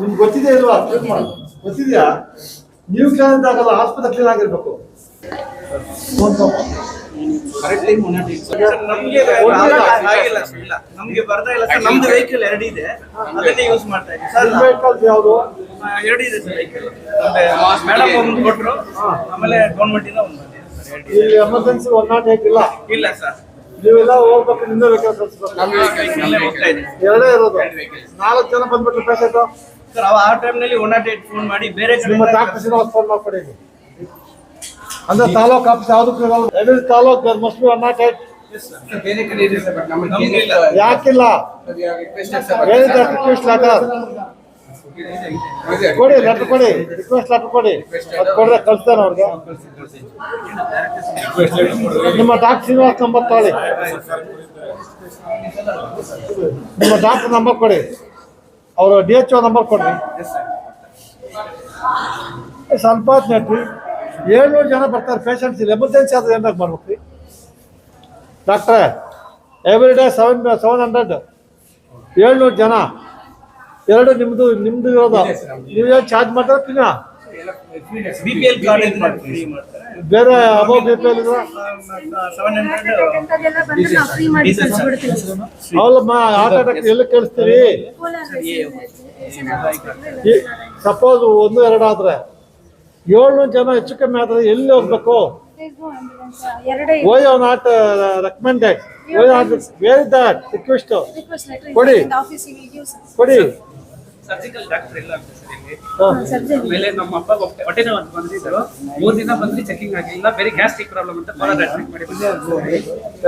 ನಿಮ್ಗೆ ಗೊತ್ತಿದೆ ಇಲ್ವಾ? ಮಾಡು ಗೊತ್ತಿದ್ಯಾ? ನೀವು ಕ್ಲೀನ್ ಆಗಲ್ಲ ಆಸ್ಪತ್ರೆ ಕ್ಲೀನ್ ಆಗಿರ್ಬೇಕು. ಕರೆಕ್ಟ್ ಟೈಮ್ ನಮ್ಗೆ ಆಗಿಲ್ಲ ಸರ್, ಇಲ್ಲ ನಮ್ಗೆ ಬರ್ತಾ ಇಲ್ಲ ಸರ್ ನಮ್ದು ವೆಹಿಕಲ್ ಎರಡು ಇದೆ. ಅದನ್ನೇ ಯೂಸ್ ಮಾಡ್ತಾ ಇದ್ದೀವಿ ಸರ್ ವೆಹಿಕಲ್ ಯಾವುದು? ಎರಡು ಇದೆ ಸರ್ ವೆಹಿಕಲ್ ಮೇಡಮ್ ಒಂದು ಕೊಟ್ರು. ಆಮೇಲೆ ಗೌರ್ಮೆಂಟ್ ಇಂದ ಒಂದು ಬಂದಿದೆ ಸರ್ ಎರಡು ಇದೆ. ಇಲ್ಲಿ ಎಮರ್ಜೆನ್ಸಿ ಒನ್ ನಾಟ್ ಏಟ್ ಇಲ್ಲ ಇಲ್ಲ ಸರ್. ನೀವೆಲ್ಲ ಹೋಗ್ಬೇಕು ನಿಮ್ದೇ ವೆಹಿಕಲ್ ಕಳಿಸ್ಬೇಕು ಎರಡೇ ಇರೋದು. ನಾಲ್ಕು ಜನ ಬಂದ್ಬಿಟ್ರೆ ಪೇಷಂಟ್ ಸರ್ ಅವ ಆ ಟೈಮ್ನಲ್ಲಿ ಒನ್ ನಾಟ್ ಏಟ್ ಫೋನ್ ಮಾಡಿ ಬೇರೆ ನಿಮ್ಮ ಡಾಕ್ಟರ್ ಶ್ರೀನಿವಾಸ್ ಫೋನ್ ಮಾಡ್ಕೊಡಿ. ಅಂದ್ರೆ ತಾಲೂಕು ಆಫೀಸ್ ಯಾವ್ದು taluk every taluk must be one nought eight. ಯಾಕಿಲ್ಲ? ರಿಕ್ವೆಸ್ಟ್ ಲೆಟರ್ ಕೊಡಿ ಲೆಟರ್ ಕೊಡಿ. ರಿಕ್ವೆಸ್ಟ್ ಲೆಟರ್ ಕೊಡಿ. ಅದು ಕೊಡ್ರೆ ಕಳಿಸ್ತೇನೆ ಅವ್ರಿಗೆ. ನಿಮ್ಮ ಡಾಕ್ಟರ್ ಶ್ರೀನಿವಾಸ್ ನಂಬರ್ ತಗೊಳ್ಳಿ. ನಿಮ್ಮ ಡಾಕ್ಟರ್ ನಂಬರ್ ಕೊಡಿ. ಅವರು ಡಿ ಎಚ್ ಒ ನಂಬರ್ ಕೊಡ್ರಿ. ಸ್ವಲ್ಪ ಹೊತ್ತು ನೆಟ್ರಿ. ಏಳ್ನೂರು ಜನ ಬರ್ತಾರೆ ಪೇಷಂಟ್ಸ್ ಇಲ್ಲಿ. ಎಮರ್ಜೆನ್ಸಿ ಆದ್ರೆ ಏನಾಗ ಮಾಡ್ಬೇಕು ರೀ ಡಾಕ್ಟ್ರೆ every day seven seven hundred ಏಳ್ನೂರು ಜನ. ಎರಡು ನಿಮ್ಮದು ನಿಮ್ಮದು ಇರೋದು. ನೀವೇ ಚಾರ್ಜ್ ಮಾಡ್ತಾರೆ ಪಿನ ಬಿ ಪಿ ಎಲ್ ಕಾರ್ಡ್ ಇದ್ರೆ ಫ್ರೀ ಮಾಡ್ತಾರೆ ಬೇರೆ ಅಬೌ ಬಿಪಿಎಲ್ ಇದ್ರೆ ಸೆವೆನ್ ಹಂಡ್ರೆಡ್ ಹಾರ್ಟ್ ಅಟ್ಯಾಕ್ ಎಲ್ಲಿ ಕಳಿಸ್ತೀರಿ ಸಪೋಸ್ ಒಂದು ಎರಡು ಆದ್ರೆ ಏಳ್ನೂರು ಜನ ಹೆಚ್ಚು ಕಮ್ಮಿ ಆದ್ರೆ ಎಲ್ಲಿ ಹೋಗ್ಬೇಕು why are not recommended why not where that request ಕೊಡಿ. ಕೊಡಿ ಸರ್ಜಿಕಲ್ ಡಾಕ್ಟರ್ ಇಲ್ಲ ಆಮೇಲೆ ನಮ್ಮ ಅಪ್ಪ ಹೊಟ್ಟೆ ನೋವು ಅಂತ ಬಂದಿದ್ರು ಮೂರ್ ದಿನ ಬಂದ್ರಿ ಚೆಕಿಂಗ್ ಆಗಿಲ್ಲ. ಬೇರೆ ಗ್ಯಾಸ್ಟ್ರಿಕ್ ಪ್ರಾಬ್ಲಮ್ ಅಂತ ಬಹಳ ಅಡ್ಮಿಟ್ ಮಾಡಿ ಬಂದಿದ್ರು.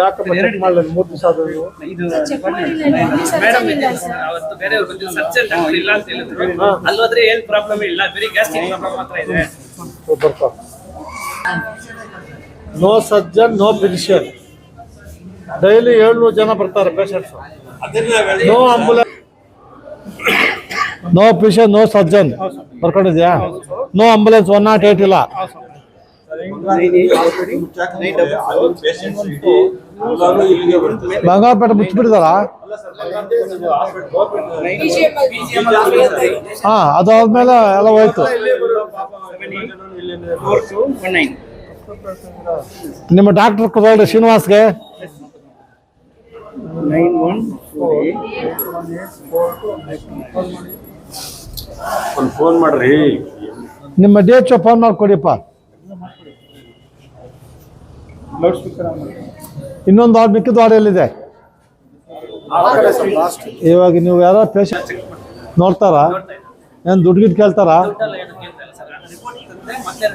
ಯಾಕಮ್ಮ ಚೆಕ್ ಮೂರು ದಿವಸ ಆದ್ರೆ ಇದು ಮೇಡಮ್ ಸರ್ಜರಿ ಇಲ್ಲ ಸರ್. ಅವತ್ತು ಬೇರೆಯವ್ರು ಬಂದಿದ್ರು ಸರ್ಜನ್ ಡಾಕ್ಟರ್ ಇಲ್ಲ ಅಂತ ಹೇಳಿದ್ರು. ಅಲ್ಲೋದ್ರೆ ಏನ್ ಪ್ರಾಬ್ಲಮ್ ಇಲ್ಲ ಬೇರೆ ಗ್ಯಾಸ್ಟ್ರಿಕ್ ಪ್ರಾಬ್ಲಮ್ ಮಾತ್ರ ಇದೆ. No surgeon no physician daily ಏಳ್ನೂರು ಜನ ಬರ್ತಾರೆ patients no ambulance no physician no surgeon ಬರ್ಕೊಂಡಿದ್ಯಾ? No ambulance one nought eight ಇಲ್ಲ. ಬಂಗಾರಪೇಟೆ ಮುಚ್ಚಿಬಿಟ್ಟಿದಾರ? ಹಾ, ಅದಾದ್ಮೇಲೆ ಎಲ್ಲ ಹೋಯ್ತು. ನಿಮ್ಮ ಡಾಕ್ಟರ್ ಕೊಡೋಳ್ರಿ ಶ್ರೀನಿವಾಸ್ಗೆ. ನೈನ್ ಒನ್ ಒಂದು ಫೋನ್ ಮಾಡ್ರಿ. ನಿಮ್ಮ ಡೇಟ್ ಫೋನ್ ಮಾಡ್ಕೊಡಿಪ್ಪ. ಇನ್ನೊಂದು ವಾರ್ಡ್ ಮಿಕ್ಕಿದ ವಾರ್ಡ್ ಎಲ್ಲಿದೆ? ಇವಾಗ ನೀವು ಯಾರೋ ಪೇಷಂಟ್ ನೋಡ್ತಾರಾ? ಏನು ದುಡ್ಡು ಗಿಡ್ ಕೇಳ್ತಾರಾ? ಮತ್ತೆ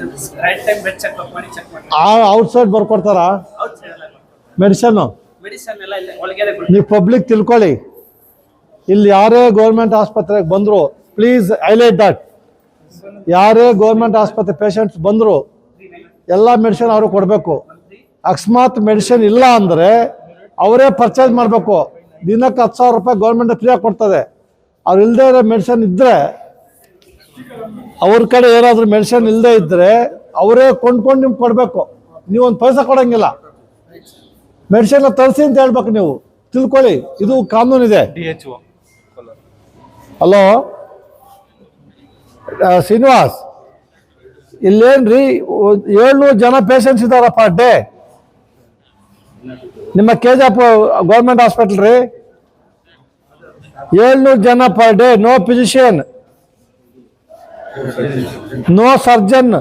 ರೈಟ್ ಟೈಮ್ ಬೆಡ್ ಚೆಕ್ ಮಾಡಿ ಚೆಕ್ ಮಾಡಿ ಆ ಔಟ್ಸೈಡ್ ಬರ್ಕೊಡ್ತಾರಾ? ಔಟ್ ಸೈಡ್ ಎಲ್ಲ ಮೆಡಿಸನ್ನು ಮೆಡಿಸನ್ ಎಲ್ಲ ಇಲ್ಲ. ಒಳಗೆ ನೀವು ಪಬ್ಲಿಕ್ ತಿಳ್ಕೊಳ್ಳಿ. ಇಲ್ಲಿ ಯಾರೇ ಗೌರ್ಮೆಂಟ್ ಆಸ್ಪತ್ರೆಗೆ ಬಂದರು ಪ್ಲೀಸ್ ಹೈಲೈಟ್ ದಟ್ ಯಾರೇ ಗೌರ್ಮೆಂಟ್ ಆಸ್ಪತ್ರೆ ಪೇಷಂಟ್ಸ್ ಬಂದರು ಎಲ್ಲ ಮೆಡಿಸಿನ್ ಅವರು ಕೊಡಬೇಕು. ಅಕಸ್ಮಾತ್ ಮೆಡಿಸಿನ್ ಇಲ್ಲ ಅಂದರೆ ಅವರೇ ಪರ್ಚೇಸ್ ಮಾಡಬೇಕು. ದಿನಕ್ಕೆ ಹತ್ತು ಸಾವಿರ ರೂಪಾಯಿ ಗೌರ್ಮೆಂಟ್ ಆಗಿ ಕೊಡ್ತದೆ. ಅವ್ರು ಇಲ್ಲದೆ ಇರೋ ಮೆಡಿಸಿನ್ ಇದ್ದರೆ ಅವ್ರ ಕಡೆ ಏನಾದರೂ ಮೆಡಿಸಿನ್ ಇಲ್ಲದೆ ಇದ್ದರೆ ಅವರೇ ಕೊಂಡ್ಕೊಂಡು ನಿಮ್ಗೆ ಕೊಡಬೇಕು. ನೀವು ಒಂದು ಪೈಸೆ ಕೊಡೋಂಗಿಲ್ಲ. ಮೆಡಿಸಿನ್ ತರಿಸಿ ಅಂತ ಹೇಳ್ಬೇಕು ನೀವು. ತಿಳ್ಕೊಳ್ಳಿ ಇದು ಕಾನೂನಿದೆ. ಹಲೋ ಶ್ರೀನಿವಾಸ್, ಇಲ್ಲೇನ್ರಿ ಏಳ್ನೂರು ಜನ ಪೇಷಂಟ್ಸ್ ಇದ್ದಾರಪ್ಪ ಡೇ ನಿಮ್ಮ ಕೆ ಜಿ ಗೌರ್ಮೆಂಟ್ ಹಾಸ್ಪಿಟಲ್ ರೀ. ಏಳ್ನೂರು ಜನ per day no physician no surgeon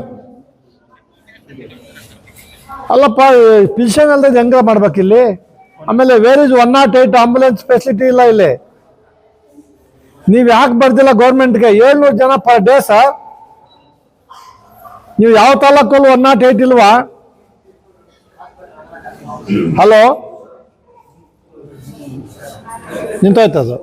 ಅಲ್ಲಪ್ಪ ಫಿಸಿಷಿಯನ್ ಅಲ್ಲದೆ ಹೆಂಗ ಮಾಡ್ಬೇಕಿಲ್ಲಿ? ಆಮೇಲೆ where is one nought eight ambulance facility ಇಲ್ಲ ಇಲ್ಲಿ. ನೀವು ಯಾಕೆ ಬರ್ದಿಲ್ಲ ಗೌರ್ಮೆಂಟ್ಗೆ ಏಳ್ನೂರು ಜನ ಪರ್ ಡೇ ಸರ್ ನೀವು ಯಾವ ತಾಲೂಕಲ್ಲಿ ಒನ್ ನಾಟ್ ಏಟ್ ಇಲ್ವಾ? ಹಲೋ ನಿಂತೋಯ್ತದು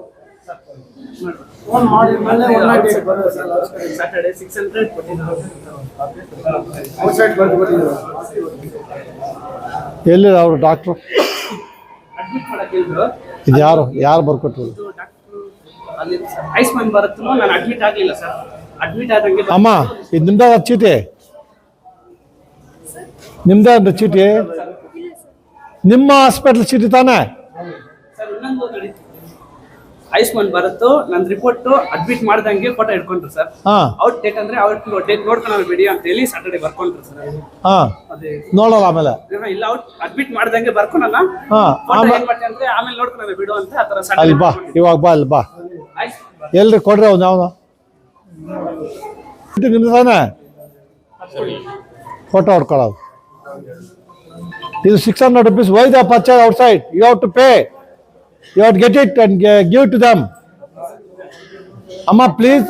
ಎಲ್ಲಿ ಅವರು ಡಾಕ್ಟ್ರು ಇದು ಯಾರು ಯಾರು ಬರ್ಕೊಟ್ರು? ಡಾಕ್ಟ್ರು ಐಸ್ ಮೈನ್ ಭಾರತ್ ನಾನು ಅಡ್ಮಿಟ್ ಆಗ್ಲಿಲ್ಲ ಸರ್ ಅಡ್ಮಿಟ್ ಆದಂಗೆ ಅಮ್ಮ ಇದು ನಿಮ್ದ ಚೀಟಿ? ನಿಮ್ದೇ ಚೀಟಿ? ನಿಮ್ಮ ಹಾಸ್ಪಿಟಲ್ ಚೀಟಿ ತಾನೇ? ಸರ್ ಇನ್ನೊಂದು ಆಯುಷ್ಮಾನ್ ಭಾರತ್ ನನ್ನ ರಿಪೋರ್ಟ್ ಅಡ್ಮಿಟ್ ಮಾಡ್ದಂಗೆ ಫೋಟೋ ಇಟ್ಕೊಂಡ್ರು ಸರ್ ಹಾಂ. ಔಟ್ ಡೇಟ್ ಅಂದ್ರೆ ಔಟ್ ಡೇಟ್ ನೋಡ್ಕೊಂಡು ಬಿಡಿ ಅಂತ ಹೇಳಿ ಸಾಟರ್ಡೆ ಬರ್ಕೊಂಡ್ರು ಸರ್ ಹಾಂ. ಅದೇ. ನೋಡೋಲ್ಲ ಆಮೇಲೆ? ಇಲ್ಲ ಔಟ್ ಅಡ್ಮಿಟ್ ಮಾಡ್ದಂಗೆ ಬರ್ಕೊಳಲ್ಲ ಹಾಂ ಆಮೇಲೆ ನೋಡ್ಕೊಂಡು ಬಿಡು ಅಂತ ಅಲ್ಲಿ ಬಾ ಇವಾಗ ಬಾ ಅಲ್ಲಿ ಬಾ. ಎಲ್ರಿ ಕೊಡ್ರಿ ಅವ್ನು, ಅವನು. ನಿಮ್ದು ತಾನೆ? ಫೋಟೋ ಹೊಡ್ಕೊಳ್ಳೋದು. ಇದು six hundred rupees why the purchase outside you have to pay you have get it and give to them ಅಮ್ಮ ಪ್ಲೀಸ್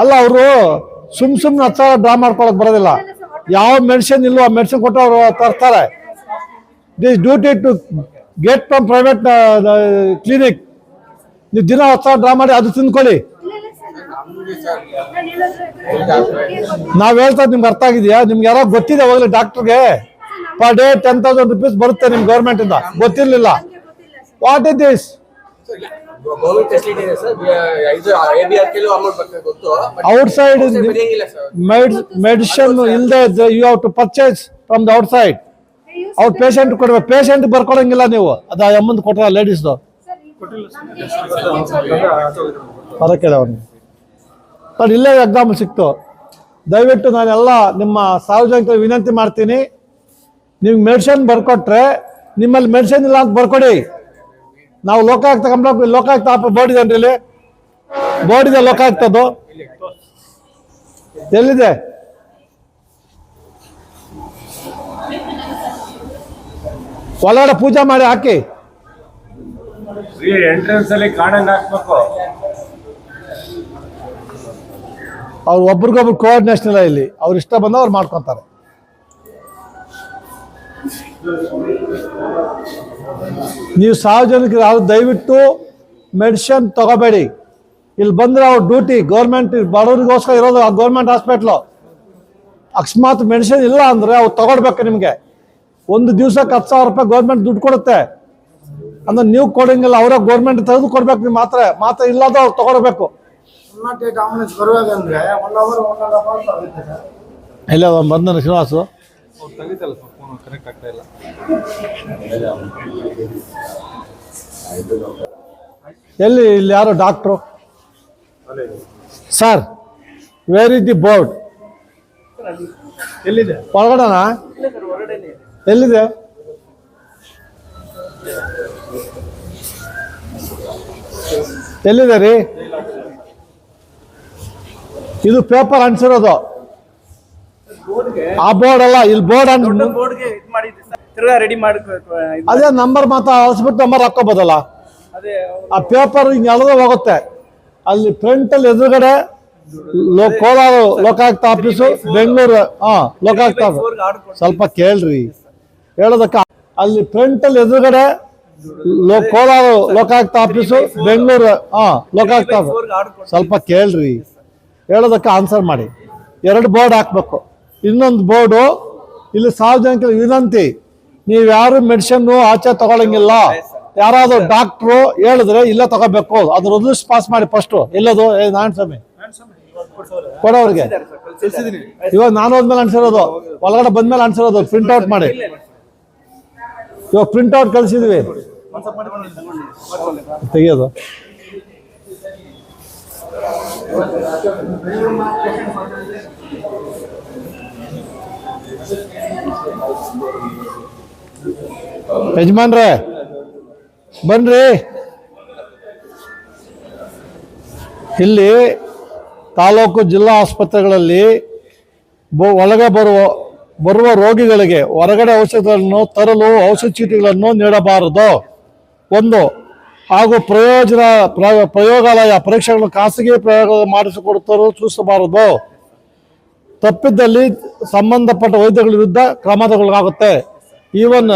ಅಲ್ಲ, ಅವರು ಸುಮ್ ಸುಮ್ಮನೆ ಹತ್ತು ಸಾವಿರ ಡ್ರಾ ಮಾಡ್ಕೊಳಕ್ ಬರೋದಿಲ್ಲ. ಯಾವ ಮೆಡಿಸಿನ್ ಇಲ್ಲೋ ಆ ಮೆಡಿಸಿನ್ ಕೊಟ್ಟು ಅವರು ತರ್ತಾರೆ this duty to get from private clinic ನೀವು ದಿನ ಹೊಸ ಡ್ರಾ ಮಾಡಿ ಅದು ತಿಂದ್ಕೊಳ್ಳಿ. ನಾವ್ ಹೇಳ್ತಾ ನಿಮ್ಗೆ ಅರ್ಥ ಆಗಿದೆಯಾ? ನಿಮ್ಗೆ ಯಾರೋ ಗೊತ್ತಿದೆ ಹೋಗ್ಲಿ ಡಾಕ್ಟರ್ಗೆ per day ten thousand rupees ಬರುತ್ತೆ ನಿಮ್ ಗೌರ್ಮೆಂಟ್ ಇಂದ. ಗೊತ್ತಿರ್ಲಿಲ್ಲ. What is this outside medicine ಇಲ್ಲದೆ you have to purchase from the outside ಅವ್ರ ಪೇಷಂಟ್ ಕೊಡ್ಬೇಕು. ಪೇಷಂಟ್ ಬರ್ಕೊಳಂಗಿಲ್ಲ ನೀವು. ಅದ ಎಮ್ಮಂದ್ ಕೊಟ್ರ ಲೇಡೀಸ್ದು ಅವನಿಗೆ ಬಟ್ ಇಲ್ಲೇ ಎಕ್ಸಾಮ್ ಸಿಕ್ತು. ದಯವಿಟ್ಟು ನಾನೆಲ್ಲ ನಿಮ್ಮ ಸಾರ್ವಜನಿಕರು ವಿನಂತಿ ಮಾಡ್ತೀನಿ. ನೀವು ಮೆಡಿಸಿನ್ ಬರ್ಕೊಟ್ರೆ ನಿಮ್ಮಲ್ಲಿ ಮೆಡಿಸಿನ್ ಇಲ್ಲ ಅಂತ ಬರ್ಕೊಡಿ. ನಾವು ಲೋಕಾಯುಕ್ತ ಕಂಪ್ಲೇಂಟ್ ಲೋಕಾಯುಕ್ತ ಆಪ ಬೋರ್ಡ್ ಇದೆ ಇಲ್ಲಿ? ಬೋರ್ಡ್ ಇದೆ ಲೋಕಾಯುಕ್ತದ್ದು ಎಲ್ಲಿದೆ? ಒಳಗಡೆ ಪೂಜೆ ಮಾಡಿ ಹಾಕಿ. ಕಾಣಂಗ್ ಹಾಕ್ಬೇಕು. ಅವ್ರು ಒಬ್ರಿಗೊಬ್ರು ಕೋಆರ್ಡಿನೇಷನ್ ಇಲ್ಲ ಇಲ್ಲಿ. ಅವ್ರು ಇಷ್ಟ ಬಂದ ಅವ್ರು ಮಾಡ್ಕೊತಾರೆ. ನೀವು ಸಾರ್ವಜನಿಕರು ಯಾರು ದಯವಿಟ್ಟು ಮೆಡಿಸಿನ್ ತಗೋಬೇಡಿ. ಇಲ್ಲಿ ಬಂದ್ರೆ ಅವ್ರ ಡ್ಯೂಟಿ ಗೌರ್ಮೆಂಟ್ ಬಡವರಿಗೋಸ್ಕರ ಇರೋದು ಆ ಗೌರ್ಮೆಂಟ್ ಹಾಸ್ಪಿಟ್ಲು ಅಕಸ್ಮಾತ್ ಮೆಡಿಸಿನ್ ಇಲ್ಲ ಅಂದ್ರೆ ಅವ್ರು ತಗೊಳ್ಬೇಕು ನಿಮಗೆ. ಒಂದು ದಿವ್ಸಕ್ಕೆ ಹತ್ತು ಸಾವಿರ ರೂಪಾಯಿ ಗೌರ್ಮೆಂಟ್ ದುಡ್ಡು ಕೊಡುತ್ತೆ. ಅಂದ್ರೆ ನೀವು ಕೊಡಂಗಿಲ್ಲ ಅವರ ಗೌರ್ಮೆಂಟ್ ತೆಗೆದು ಕೊಡ್ಬೇಕು ನೀವು ಮಾತ್ರ ಮಾತ್ರ ಇಲ್ಲದ ಅವ್ರು ತಗೋಬೇಕು ಇಲ್ಲ ಬಂದನು ಶ್ರೀನಿವಾಸು? ಎಲ್ಲಿ ಇಲ್ಲಿ ಯಾರು doctor sir where is the board ಎಲ್ಲಿದೆ? ಹೊರಗಡೆನೆ ಎಲ್ಲಿದೆ? ಎಲ್ಲಿದೆ ರೀ? ಇದು ಪೇಪರ್ ಅನ್ಸಿರೋದು. ಆ ಬೋರ್ಡ್ ಅಲ್ಲ ಇಲ್ಲಿ ಬೋರ್ಡ್ ರೆಡಿ ಅದೇ ನಂಬರ್ ಮಾತ್ರ ಅಳಿಸ್ಬಿಟ್ಟು ನಂಬರ್ ಹಾಕೋಬೋದಲ್ಲ ಆ ಪೇಪರ್ ಹಿಂಗೆ ಎಳೆದು ಹೋಗುತ್ತೆ. ಅಲ್ಲಿ ಫ್ರಂಟ್ ಅಲ್ಲಿ ಎದುರುಗಡೆ ಕೋಲಾರ ಲೋಕಾಯುಕ್ತ ಆಫೀಸು ಬೆಂಗಳೂರು ಹಾ ಲೋಕಾಯುಕ್ತ ಸ್ವಲ್ಪ ಕೇಳ್ರಿ. ಹೇಳೋದಕ್ಕ ಅಲ್ಲಿ ಫ್ರಂಟ್ ಅಲ್ಲಿ ಎದುರುಗಡೆ ಕೋಲಾರ ಲೋಕಾಯುಕ್ತ ಆಫೀಸು ಬೆಂಗಳೂರು, ಹಾ ಲೋಕಾಯುಕ್ತ ಸ್ವಲ್ಪ ಕೇಳ್ರಿ. ಹೇಳೋದಕ್ಕೆ ಆನ್ಸರ್ ಮಾಡಿ. ಎರಡು ಬೋರ್ಡ್ ಹಾಕ್ಬೇಕು. ಇನ್ನೊಂದು ಬೋರ್ಡು ಇಲ್ಲಿ ಸಾರ್ವಜನಿಕರ ವಿನಂತಿ. ನೀವು ಯಾರು ಮೆಡಿಸಿನ್ ಆಚೆ ತಗೊಳಂಗಿಲ್ಲ. ಯಾರಾದ್ರೂ ಡಾಕ್ಟ್ರು ಹೇಳಿದ್ರೆ ಇಲ್ಲೇ ತಗೋಬೇಕು. ಅದ್ರ ರಿಜಿಸ್ಟ್ ಪಾಸ್ ಮಾಡಿ ಫಸ್ಟ್ ಇಲ್ಲದು ನಾರಾಯಣ ಸ್ವಾಮಿ. ಕೊಡೋರಿಗೆ. ಇವಾಗ ನಾನು ಹೋದ್ಮೇಲೆ ಅನ್ಸಿರೋದು. ಒಳಗಡೆ ಬಂದ್ಮೇಲೆ ಅನ್ಸಿರೋದು. ಪ್ರಿಂಟ್ ಔಟ್ ಮಾಡಿ. ಇವಾಗ ಪ್ರಿಂಟ್ ಔಟ್ ಕಳಿಸಿದ್ವಿ. ತೆಗಿಯೋದು? ಯಜಮಾನ್ರೇ, ಬನ್ರಿ. ಇಲ್ಲಿ ತಾಲೂಕು ಜಿಲ್ಲಾ ಆಸ್ಪತ್ರೆಗಳಲ್ಲಿ ಒಳಗೆ ಬರುವ ಬರುವ ರೋಗಿಗಳಿಗೆ ಹೊರಗಡೆ ಔಷಧಗಳನ್ನು ತರಲು ಔಷಧ ಚೀಟಿಗಳನ್ನು ನೀಡಬಾರದು. ಒಂದು ಹಾಗೂ ಪ್ರಯೋಜನ ಪ್ರ- ಪ್ರಯೋಗಾಲಯ ಪರೀಕ್ಷೆಗಳನ್ನು ಖಾಸಗಿ ಪ್ರಯೋಗ ಮಾಡಿಸಿಕೊಡುತ್ತರೂ ಸೂಚಿಸಬಾರದು. ತಪ್ಪಿದ್ದಲ್ಲಿ ಸಂಬಂಧಪಟ್ಟ ವೈದ್ಯಗಳ ವಿರುದ್ಧ ಕ್ರಮ ತಗೊಳ್ಳಾಗುತ್ತೆ ಈವನ್